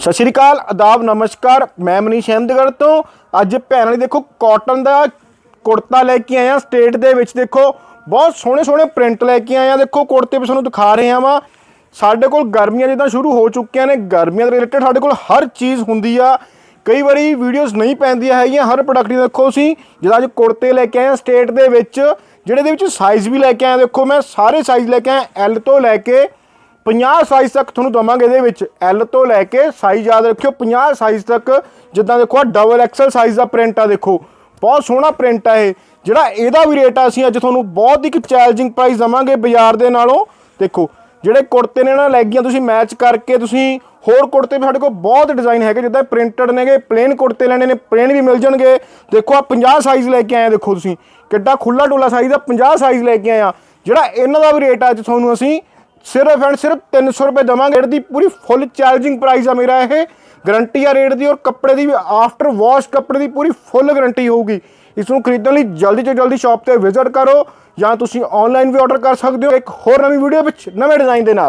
ਸਤਿ ਸ਼੍ਰੀ ਅਕਾਲ ਆਦਾਬ ਨਮਸਕਾਰ। ਮੈਂ ਮਨੀਸ਼ ਅਹਿਮਦਗੜ੍ਹ ਤੋਂ। ਅੱਜ ਭੈਣਾਂ ਲਈ ਦੇਖੋ ਕਾਟਨ ਦਾ ਕੁੜਤਾ ਲੈ ਕੇ ਆਇਆ ਸਟੇਟ ਦੇ ਵਿੱਚ ਦੇਖੋ। ਬਹੁਤ ਸੋਹਣੇ ਸੋਹਣੇ ਪ੍ਰਿੰਟ ਲੈ ਕੇ ਆਇਆ। ਦੇਖੋ, ਕੁੜਤੇ ਵੀ ਤੁਹਾਨੂੰ ਦਿਖਾ ਰਹੇ ਹਾਂ ਸਾਡੇ ਕੋਲ ਗਰਮੀਆਂ ਜਿੱਦਾਂ ਸ਼ੁਰੂ ਹੋ ਚੁੱਕੀਆਂ ਨੇ। ਗਰਮੀਆਂ ਦੇ ਰਿਲੇਟਡ ਸਾਡੇ ਕੋਲ ਹਰ ਚੀਜ਼ ਹੁੰਦੀ ਆ। ਕਈ ਵਾਰੀ ਵੀਡੀਓਜ਼ ਨਹੀਂ ਪੈਂਦੀਆਂ ਹੈਗੀਆਂ। ਹਰ ਪ੍ਰੋਡਕਟ ਦੀ ਦੇਖੋ ਅਸੀਂ ਜਿੱਦਾਂ ਅੱਜ ਕੁੜਤੇ ਲੈ ਕੇ ਆਏ ਸਟੇਟ ਦੇ ਵਿੱਚ, ਜਿਹੜੇ ਦੇ ਵਿੱਚ ਸਾਈਜ਼ ਵੀ ਲੈ ਕੇ ਆਇਆ। ਦੇਖੋ, ਮੈਂ ਸਾਰੇ ਸਾਈਜ਼ ਲੈ ਕੇ ਆਇਆ ਐਲ ਤੋਂ ਲੈ ਕੇ 50 ਸਾਈਜ਼ ਤੱਕ ਤੁਹਾਨੂੰ ਦਵਾਂਗੇ ਇਹਦੇ ਵਿੱਚ। ਐਲ ਤੋਂ ਲੈ ਕੇ ਸਾਈਜ਼ ਯਾਦ ਰੱਖਿਓ 50 ਸਾਈਜ਼ ਤੱਕ। ਜਿੱਦਾਂ ਦੇਖੋ ਆ ਡਬਲ ਐਕਸਲ ਸਾਈਜ਼ ਦਾ ਪ੍ਰਿੰਟ ਆ ਦੇਖੋ। ਬਹੁਤ ਸੋਹਣਾ ਪ੍ਰਿੰਟ ਆ ਇਹ। ਜਿਹੜਾ ਇਹਦਾ ਵੀ ਰੇਟ ਆ, ਅਸੀਂ ਅੱਜ ਤੁਹਾਨੂੰ ਬਹੁਤ ਹੀ ਚੈਲੰਜਿੰਗ ਪ੍ਰਾਈਸ ਦਵਾਂਗੇ ਬਾਜ਼ਾਰ ਦੇ ਨਾਲੋਂ। ਦੇਖੋ, ਜਿਹੜੇ ਕੁੜਤੇ ਨੇ ਨਾ ਲੈਗੀਆਂ ਤੁਸੀਂ ਮੈਚ ਕਰਕੇ ਤੁਸੀਂ ਹੋਰ ਕੁੜਤੇ ਵੀ ਸਾਡੇ ਕੋਲ ਬਹੁਤ ਡਿਜ਼ਾਈਨ ਹੈਗੇ, ਜਿੱਦਾਂ ਪ੍ਰਿੰਟਡ ਨੇਗੇ ਪਲੇਨ ਕੁੜਤੇ ਲੈਣੇ ਨੇ ਪਲੇਨ ਵੀ ਮਿਲ ਜਾਣਗੇ। ਦੇਖੋ ਆ 50 ਸਾਈਜ਼ ਲੈ ਕੇ ਆਏ ਆ, ਦੇਖੋ ਤੁਸੀਂ। ਕਿੱਡਾ ਖੁੱਲਾ ਡੋਲਾ ਸਾਈਜ਼ ਦਾ 50 ਸਾਈਜ਼ ਲੈ ਕੇ ਆਏ ਆ। ਜਿਹੜਾ ਇਹਨਾਂ ਦਾ ਵੀ ਰੇਟ ਅੱਜ ਤੁਹਾਨੂੰ ਅਸੀਂ ਸਿਰਫ ਐਂਡ ਸਿਰਫ 300 ਰੁਪਏ ਦਵਾਂਗੇ। ਰੇਟ ਦੀ ਪੂਰੀ ਫੁੱਲ ਚੈਲੰਜਿੰਗ ਪ੍ਰਾਈਸ ਆ ਮੇਰਾ ਇਹ। ਗਾਰੰਟੀ ਆ ਰੇਟ ਦੀ ਔਰ ਕੱਪੜੇ ਦੀ ਆਫਟਰ ਵਾਸ਼ ਕੱਪੜੇ ਦੀ ਪੂਰੀ ਫੁੱਲ ਗਾਰੰਟੀ ਹੋਊਗੀ। ਇਸ ਨੂੰ ਖਰੀਦਣ ਲਈ ਜਲਦੀ ਤੋਂ ਜਲਦੀ ਸ਼ਾਪ ਤੇ ਵਿਜ਼ਿਟ ਕਰੋ ਜਾਂ ਤੁਸੀਂ ਆਨਲਾਈਨ ਵੀ ਆਰਡਰ ਕਰ ਸਕਦੇ ਹੋ। ਇੱਕ ਹੋਰ ਨਵੀਂ ਵੀਡੀਓ ਵਿੱਚ ਨਵੇਂ ਡਿਜ਼ਾਈਨ ਦੇ ਨਾਲ।